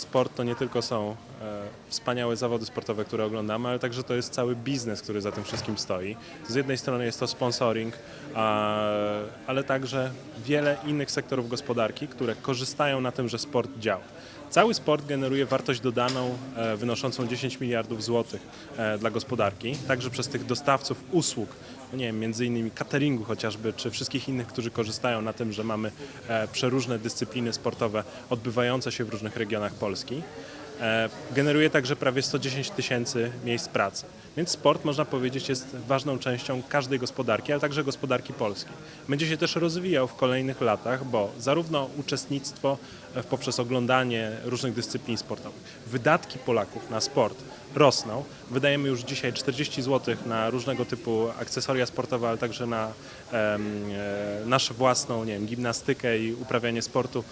Sport to nie tylko są e, wspaniałe zawody sportowe, które oglądamy, ale także to jest cały biznes, który za tym wszystkim stoi. Z jednej strony jest to sponsoring, ale także wiele innych sektorów gospodarki, które korzystają na tym, że sport działa. Cały sport generuje wartość dodaną e, wynoszącą 10 miliardów złotych e, dla gospodarki, także przez tych dostawców usług, no nie wiem, między innymi cateringu chociażby, czy wszystkich innych, którzy korzystają na tym, że mamy e, przeróżne dyscypliny sportowe odbywające się w różnych regionach Polski. E, Generuje także prawie 110 tysięcy miejsc pracy. Więc sport, można powiedzieć, jest ważną częścią każdej gospodarki, ale także gospodarki polskiej. Będzie się też rozwijał w kolejnych latach, bo zarówno uczestnictwo e, poprzez oglądanie różnych dyscyplin sportowych, wydatki Polaków na sport rosną. Wydajemy już dzisiaj 40 zł na różnego typu akcesoria sportowe, ale także na e, naszą własną nie wiem, gimnastykę i uprawianie sportu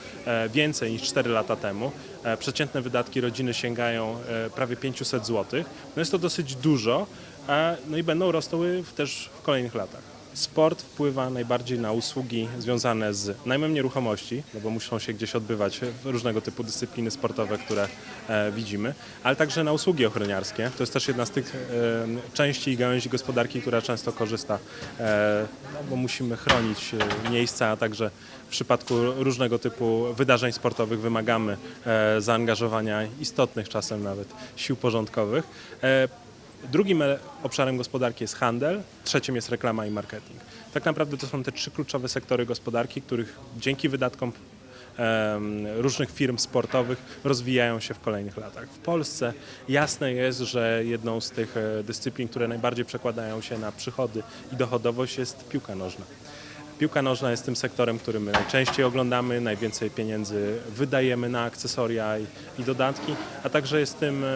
więcej niż 4 lata temu. Przeciętne wydatki rodziny sięgają e, prawie 500 zł. No jest to dosyć dużo, e, no i będą rosły też w kolejnych latach. Sport wpływa najbardziej na usługi związane z najmem nieruchomości, no bo muszą się gdzieś odbywać różnego typu dyscypliny sportowe, które e, widzimy, ale także na usługi ochroniarskie. To jest też jedna z tych e, części i gałęzi gospodarki, która często korzysta, e, no bo musimy chronić e, miejsca, a także w przypadku różnego typu wydarzeń sportowych wymagamy e, zaangażowania istotnych czasem nawet sił porządkowych. E, Drugim e, obszarem gospodarki jest handel, trzecim jest reklama i marketing. Tak naprawdę to są te trzy kluczowe sektory gospodarki, których dzięki wydatkom różnych firm sportowych rozwijają się w kolejnych latach. W Polsce jasne jest, że jedną z tych e, dyscyplin, które najbardziej przekładają się na przychody i dochodowość jest piłka nożna. Piłka nożna jest tym sektorem, który my najczęściej oglądamy, najwięcej pieniędzy wydajemy na akcesoria i, i dodatki, a także jest tym, em,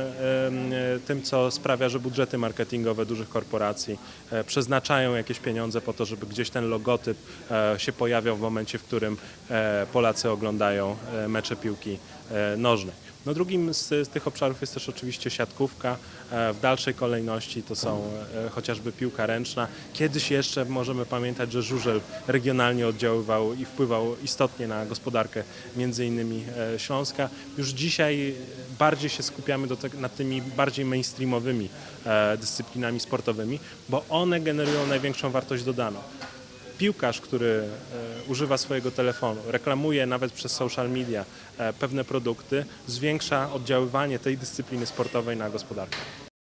e, tym, co sprawia, że budżety marketingowe dużych korporacji e, przeznaczają jakieś pieniądze po to, żeby gdzieś ten logotyp e, się pojawiał w momencie, w którym e, Polacy oglądają e, mecze piłki e, nożnej. No drugim z, z tych obszarów jest też oczywiście siatkówka. E, W dalszej kolejności to są e, chociażby piłka ręczna. Kiedyś jeszcze możemy pamiętać, że żużel regionalnie oddziaływał i wpływał istotnie na gospodarkę między innymi e, Śląska. Już dzisiaj bardziej się skupiamy do te, nad tymi bardziej mainstreamowymi dyscyplinami sportowymi, bo one generują największą wartość dodaną piłkarz, który e, używa swojego telefonu, reklamuje nawet przez social media e, pewne produkty, zwiększa oddziaływanie tej dyscypliny sportowej na gospodarkę.